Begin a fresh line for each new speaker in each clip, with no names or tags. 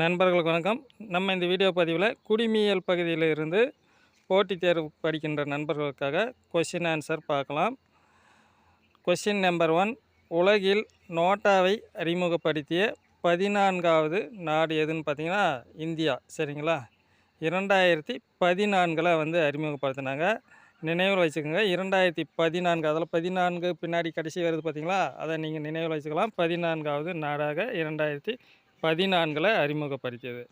நண்பர்களுக்கு வணக்கம். நம்ம இந்த வீடியோ பதிவில் குடிமியல் பகுதியில் இருந்து போட்டித் தேர்வு படிக்கின்ற நண்பர்களுக்காக கொஷின் ஆன்சர் பார்க்கலாம். கொஷின் நம்பர் ஒன் உலகில் நோட்டாவை அறிமுகப்படுத்திய பதினான்காவது நாடு எதுன்னு பார்த்தீங்கன்னா இந்தியா. சரிங்களா? இரண்டாயிரத்தி பதினான்கில் வந்து அறிமுகப்படுத்தினாங்க. நினைவில் வச்சுக்கோங்க இரண்டாயிரத்தி பதினான்கு அதில் பதினான்கு பின்னாடி கடைசி வருது பார்த்தீங்களா? அதை நீங்கள் நினைவில் வச்சுக்கலாம். பதினான்காவது நாடாக இரண்டாயிரத்தி பதினான்கில் அறிமுகப்படுத்தியது.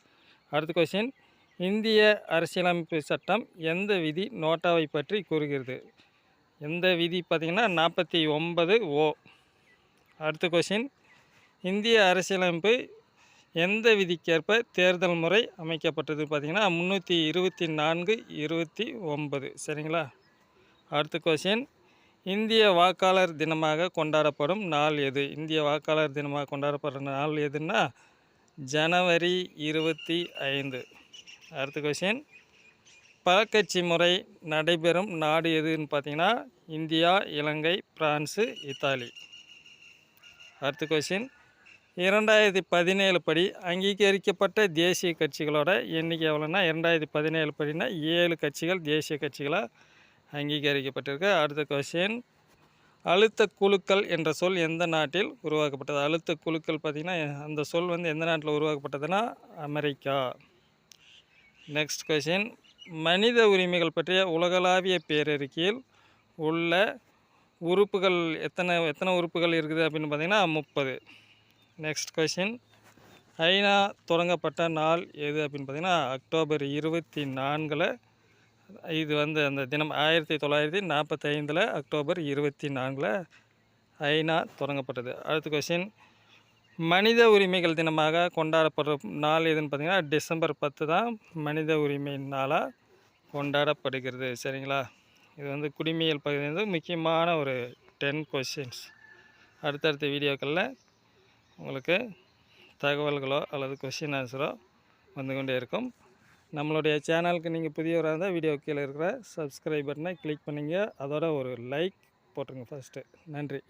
அடுத்த கொஸ்டின் இந்திய அரசியலமைப்பு சட்டம் எந்த விதி நோட்டாவை பற்றி கூறுகிறது? எந்த விதி பார்த்திங்கன்னா நாற்பத்தி ஒன்பது ஓ. அடுத்த கொஷின் இந்திய அரசியலமைப்பு எந்த விதிக்கேற்ப தேர்தல் முறை அமைக்கப்பட்டது பார்த்திங்கன்னா முந்நூற்றி இருபத்தி நான்கு இருபத்தி ஒன்பது. சரிங்களா? அடுத்த கொஷின் இந்திய வாக்காளர் தினமாக கொண்டாடப்படும் நாள் எது? இந்திய வாக்காளர் தினமாக கொண்டாடப்படுற நாள் எதுன்னா ஜனவரி இருபத்தி ஐந்து. அடுத்த கொஷின் பழக்கட்சி முறை நடைபெறும் நாடு எதுன்னு பார்த்தீங்கன்னா இந்தியா இலங்கை பிரான்ஸு இத்தாலி. அடுத்த கொஷின் இரண்டாயிரத்தி பதினேழு படி அங்கீகரிக்கப்பட்ட தேசிய கட்சிகளோட எண்ணிக்கை எவ்வளோன்னா இரண்டாயிரத்தி பதினேழு படினா ஏழு கட்சிகள் தேசிய கட்சிகளாக அங்கீகரிக்கப்பட்டிருக்கு. அடுத்த கொஷின் அழுத்த குழுக்கள் என்ற சொல் எந்த நாட்டில் உருவாக்கப்பட்டது? அழுத்த குழுக்கள் பார்த்திங்கன்னா அந்த சொல் வந்து எந்த நாட்டில் உருவாக்கப்பட்டதுன்னா அமெரிக்கா. நெக்ஸ்ட் கொஷின் மனித உரிமைகள் பற்றிய உலகளாவிய பேரறிக்கையில் உள்ள உறுப்புகள் எத்தனை எத்தனை உறுப்புகள் இருக்குது அப்படின்னு பார்த்தீங்கன்னா முப்பது. நெக்ஸ்ட் கொஷின் ஐநா தொடங்கப்பட்ட நாள் எது அப்படின்னு பார்த்தீங்கன்னா அக்டோபர் இருபத்தி நான்கில் இது வந்து அந்த தினம் ஆயிரத்தி தொள்ளாயிரத்தி நாற்பத்தைந்தில் அக்டோபர் இருபத்தி நான்கில் ஐநா தொடங்கப்பட்டது. அடுத்த கொஷின் மனித உரிமைகள் தினமாக கொண்டாடப்படுற நாள் எதுன்னு பார்த்தீங்கன்னா டிசம்பர் பத்து தான் மனித உரிமை நாளாக கொண்டாடப்படுகிறது. சரிங்களா? இது வந்து குடிமையல் பகுதி வந்து முக்கியமான ஒரு டென் கொஷின்ஸ் அடுத்தடுத்த வீடியோக்களில் உங்களுக்கு தகவல்களோ அல்லது கொஷின் ஆன்சரோ வந்து கொண்டே இருக்கும். நம்மளுடைய சேனலுக்கு நீங்கள் புதியவராக இருந்தால் வீடியோ கீழே இருக்கிற சப்ஸ்கிரைப் பட்டனை கிளிக் பண்ணிங்க. அதோட ஒரு லைக் போட்டுருங்க ஃபஸ்ட்டு நன்றி.